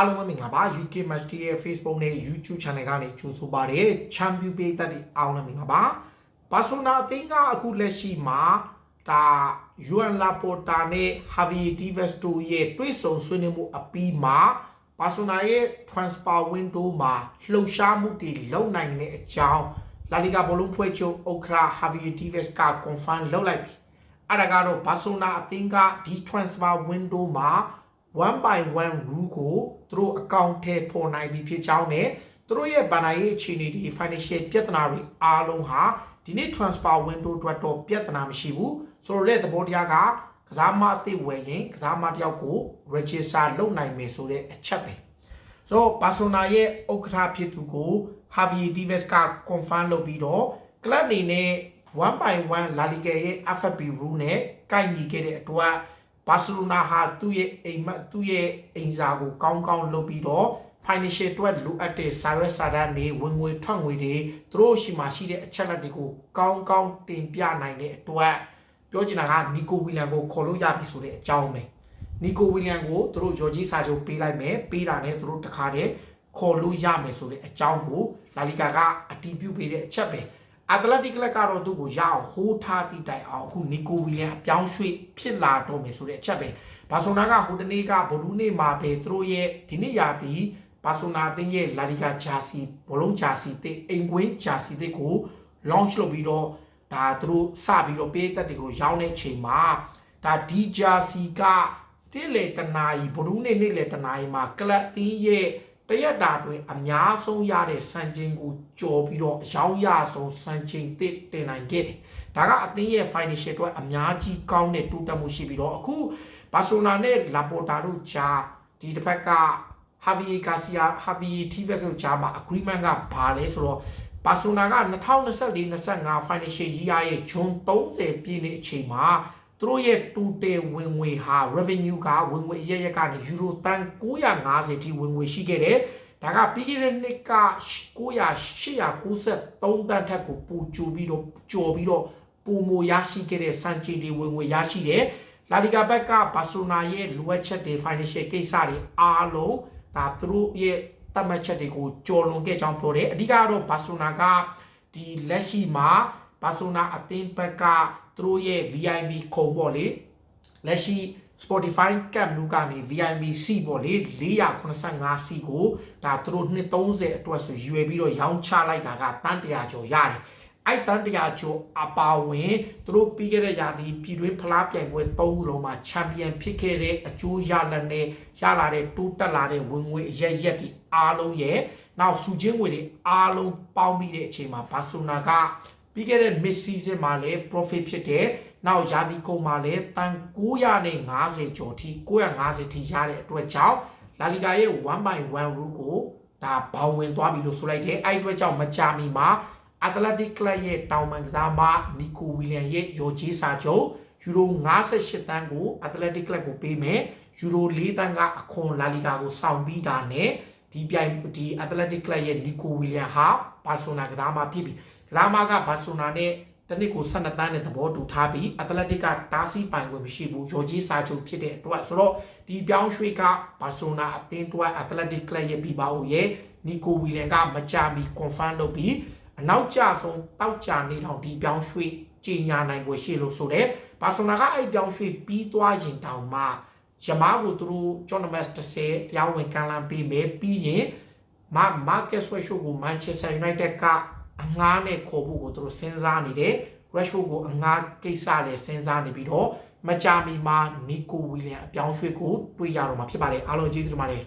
အားလုံးပဲမင်္ဂလာပါ UK Match Day ရဲ့ Facebook နဲ့ YouTube Channel ကနေကြိုဆိုပါရစေ။ Champion ပေးသက်တဲ့အားလုံးမင်္ဂလာပါ။ Barcelona အသင်းကအခုလက်ရှိမှာဒါ Juan Laporta နဲ့ Javier Tebas တို့ရဲ့တွေ့ဆုံဆွေးနွေးမှုအပြီးမှာ Barcelona ရဲ့ transfer window မှာလှုပ်ရှားမှုတွေလုပ်နိုင်တဲ့အကြောင်း La Liga ဘောလုံးဖွဲ့ချုပ်ဥက္ကဋ္ဌ Javier Tebas က confirm လုပ်လိုက်ပြီ။အဲ့ဒါကတော့ Barcelona အသင်းကဒီ transfer window မှာ one by one rule ကိုသူတို့အကောင့်ထဲပေါ်နိုင်ပြီဖြစ်ကြောင်းနဲ့သူတို့ရဲ့ဗန်နာရေးအခြေအနေဒီ financial ပြဿနာတွေအားလုံးဟာဒီနေ့ transfer window အတွက်တော့ပြဿနာမရှိဘူးဆိုတော့တဲ့သဘောတရားကကစားမအသစ်ဝယ်ရင်ကစားမတစ်ယောက်ကို register လုပ်နိုင်မယ်ဆိုတဲ့အချက်ပဲဆိုတော့ဘာဆိုနာရဲ့ဥက္ကဋ္ဌဖြစ်သူကို Javier Tebas က confirm လုပ်ပြီးတော့ club အနေနဲ့ one by one La Liga ရဲ့ FFP rule နဲ့ကိုက်ညီခဲ့တဲ့အတွက် ဘာစီလိုနာဟာသူ့ရဲ့အိမ်မက်သူ့ရဲ့အိမ်စာကိုကောင်းကောင်းလုပ်ပြီးတော့ financial အတွက်လိုအပ်တဲ့စာရွက်စာတမ်းတွေဝင်ငွေထွက်ငွေတွေသူတို့ရှိမှရှိတဲ့အချက်လက်တွေကိုကောင်းကောင်းတင်ပြနိုင်တဲ့အတွက်ပြောချင်တာကနီကိုဝီလန်ကိုခေါ်လို့ရပြီဆိုတဲ့အကြောင်းပဲနီကိုဝီလန်ကိုသူတို့ဂျော်ဂျီစာချုပ်ပေးလိုက်မယ်ပေးတာနဲ့သူတို့တခါတည်းခေါ်လို့ရမယ်ဆိုတဲ့အကြောင်းကိုလာလီဂါကအတီးပြုတ်ပေးတဲ့အချက်ပဲ အတလက်တိကလပ်ကတော့သူ့ကိုရအောင်ဟိုးထားတိတိုင်အောင်အခုနီကိုဝီလန်အပြောင်းရွှေ့ဖြစ်လာတော့မယ်ဆိုတဲ့အချက်ပဲဘာဆိုနာကဟိုတနေ့ကဗဒူးနေ့မှာပဲသူတို့ရဲ့ဒီနေ့ရာသီဘာဆိုနာအသင်းရဲ့လာလီဂါဂျာစီဘောလုံးဂျာစီတဲ့အိမ်ကွင်းဂျာစီတဲ့ကို launch လုပ်ပြီးတော့ဒါသူတို့စပြီးတော့ပေးသက်တွေကိုရောင်းတဲ့ချိန်မှာဒါဒီဂျာစီကတိလေတနာရီဘရူးနေ့နေ့လေတနာရီမှာကလပ်တင်းရဲ့ တရက်တာတွင်အများဆုံးရတဲ့စံချိန်ကိုကျော်ပြီးတော့အရောင်းရဆုံးစံချိန်တစ်တင်နိုင်ခဲ့တယ်။ဒါကအသင်းရဲ့ financial အတွက်အများကြီးကောင်းတဲ့တိုးတက်မှုရှိပြီးတော့အခုဘာဆိုနာနဲ့လာပေါ်တာတို့ဂျာဒီတစ်ဖက်က Javier Garcia Javier Tebas တို့ဂျာမှာ agreement ကဘာလဲဆိုတော့ပါဆိုနာက2024-25 financial year ရဲ့ဂျွန်30ပြည့်နှစ်အချိန်မှာ သူတို့ရဲ့တူတယ်ဝင်ငွေဟာ revenue ကဝင်ငွေအရရက်ကနေယူရိုတန်950ထိဝင်ငွေရှိခဲ့တယ်။ဒါကပြီးခဲ့တဲ့နှစ်က900 893တန်ထက်ကိုပိုကျပြီးတော့ကျော်ပြီးတော့ပုံမရရှိခဲ့တဲ့စံချိန်တွေဝင်ငွေရရှိတယ်။လာလီဂါဘက်ကဘာဆိုနာရဲ့လိုအပ်ချက်တွေ financial ကိစ္စတွေအားလုံးဒါသူတို့ရဲ့တတ်မှတ်ချက်တွေကိုကျော်လွန်ခဲ့ကြောင်းပြောတယ်အဓိကတော့ဘာဆိုနာကဒီလက်ရှိမှာဘာဆိုနာအသင်းဘက်က သူတို့ရဲ့ VIP ခုံပေါ့လေလက်ရှိ Spotify Camp လူကနေ VIP C ပေါ့လေ485 C ကိုဒါသူတို့230အတွက်ဆိုရွေပြီးတော့ရောင်းချလိုက်တာကတန်တရာကျော်ရတယ်အဲ့တန်တရာကျော်အပါဝင်သူတို့ပြီးခဲ့တဲ့ရာသီပြည်တွင်းဖလားပြိုင်ပွဲ၃ခုလုံးမှာချန်ပီယံဖြစ်ခဲ့တဲ့အကျိုးရလဒ်နဲ့ရလာတဲ့တိုးတက်လာတဲ့ဝင်ငွေအရက်ရက်ဒီအားလုံးရဲ့နောက်စုချင်းငွေတွေအားလုံးပေါင်းပြီးတဲ့အချိန်မှာဘာဆိုနာက ပြီးခဲ့တဲ့ mid season မှာလည်း profit ဖြစ်တဲ့နောက်ရာသီကုန်မှာလည်းတန်950ကျော်ထိ950ထိရတဲ့အတွက်ကြောင့်လာလီဂါရဲ့1 by 1 rule ကိုဒါဘောင်ဝင်သွားပြီလို့ဆိုလိုက်တယ်အဲ့အတွက်ကြောင့်မကြာမီမှာအတလက်တစ်ကလပ်ရဲ့တောင်ပန်ကစားမနီကိုဝီလန်ရဲ့ရော်ဂျီစာချုပ်ယူရို58တန်းကိုအတလက်တစ်ကလပ်ကိုပေးမယ်ယူရို4တန်းကအခွန်လာလီဂါကိုစောင့်ပြီးတာနဲ့ဒီပြိုင်ဒီအတလက်တစ်ကလပ်ရဲ့နီကိုဝီလန်ဟာဘာဆိုနာကစားမဖြစ်ပြီ ကစားမကဘာဆိုနာနဲ့တနစ်ကို12တန်းနဲ့သဘောတူထားပြီးအတလက်တစ်ကတားဆီးပိုင်ခွင့်မရှိဘူးဂျော်ဂျီစာချုပ်ဖြစ်တဲ့အတွက်ဆိုတော့ဒီပြောင်းရွှေ့ကဘာဆိုနာအသင်းတွဲအတလက်တစ်ကလပ်ရဲ့ပြီးပါဦးရဲ့နီကိုဝီလန်ကမကြမီ confirm လုပ်ပြီးအနောက်ကျဆုံးတောက်ကြနေတော့ဒီပြောင်းရွှေ့ကြီးညာနိုင်ပွဲရှိလို့ဆိုတဲ့ဘာဆိုနာကအဲ့ပြောင်းရွှေ့ပြီးသွားရင်တောင်မှယမားကိုသူတို့ tournament 30တရားဝင်ကန်လန်ပေးမယ်ပြီးရင်မ market switch ကို Manchester United က အငှားနဲ့ခေါ်ဖို့ကိုသူတို့စဉ်းစားနေတယ် Rashford ကိုအငှားကိစ္စလည်းစဉ်းစားနေပြီးတော့မကြာမီမှာနီကိုဝီလျံအပြောင်းရွှေ့ကိုတွေ့ရတော့မှာဖြစ်ပါတယ်အားလုံးကျေးဇူးတင်ပါတယ်